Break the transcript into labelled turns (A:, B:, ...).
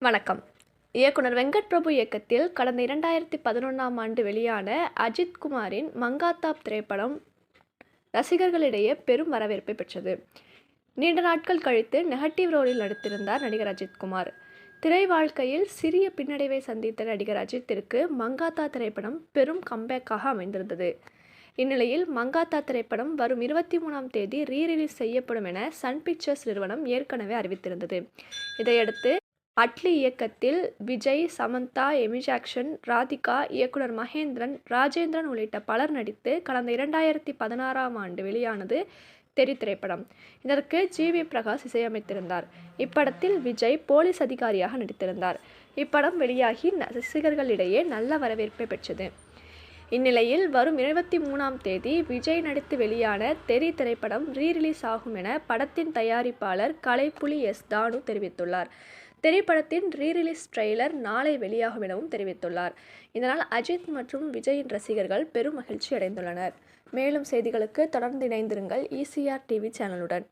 A: வணக்கம். இயக்குனர் வெங்கட் பிரபு இயக்கத்தில் கடந்த இரண்டாயிரத்தி பதினொன்றாம் ஆண்டு வெளியான அஜித் குமாரின் மங்காத்தாப் திரைப்படம் ரசிகர்களிடையே பெரும் வரவேற்பை பெற்றது. நீண்ட நாட்கள் கழித்து நெகட்டிவ் ரோலில் நடித்திருந்தார் நடிகர் அஜித்குமார் திரை வாழ்க்கையில் சிறிய பின்னடைவை சந்தித்த நடிகர் அஜித்திற்கு மங்காத்தா திரைப்படம் பெரும் கம்பேக்காக அமைந்திருந்தது. இந்நிலையில் மங்காத்தா திரைப்படம் வரும் இருபத்தி மூணாம் தேதி ரீரிலீஸ் செய்யப்படும் என சன் பிக்சர்ஸ் நிறுவனம் ஏற்கனவே அறிவித்திருந்தது. இதையடுத்து அட்லி இயக்கத்தில் விஜய் சமந்தா எமி ஜாக்சன் ராதிகா இயக்குனர் மகேந்திரன் ராஜேந்திரன் உள்ளிட்ட பலர் நடித்து கடந்த இரண்டாயிரத்தி பதினாறாம் ஆண்டு வெளியானது தெரி திரைப்படம். இதற்கு ஜி. வி. பிரகாஷ் இசையமைத்திருந்தார். இப்படத்தில் விஜய் போலீஸ் அதிகாரியாக நடித்திருந்தார். இப்படம் வெளியாகி ரசிகர்களிடையே நல்ல வரவேற்பை பெற்றது. இந்நிலையில் வரும் இருபத்தி மூணாம் தேதி விஜய் நடித்து வெளியான தெரி திரைப்படம் ரீ ரிலீஸ் ஆகும் என படத்தின் தயாரிப்பாளர் கலைப்புலி எஸ். தானு தெரிவித்துள்ளார். திரைப்படத்தின் ரீ ரிலீஸ் ட்ரெய்லர் நாளை வெளியாகும் எனவும் தெரிவித்துள்ளார். இதனால் அஜித் மற்றும் விஜயின் ரசிகர்கள் பெரும் மகிழ்ச்சி அடைந்துள்ளனர் மேலும் செய்திகளுக்கு தொடர்ந்து இணைந்திருங்கள் ஈசிஆர் டிவி சேனலுடன்.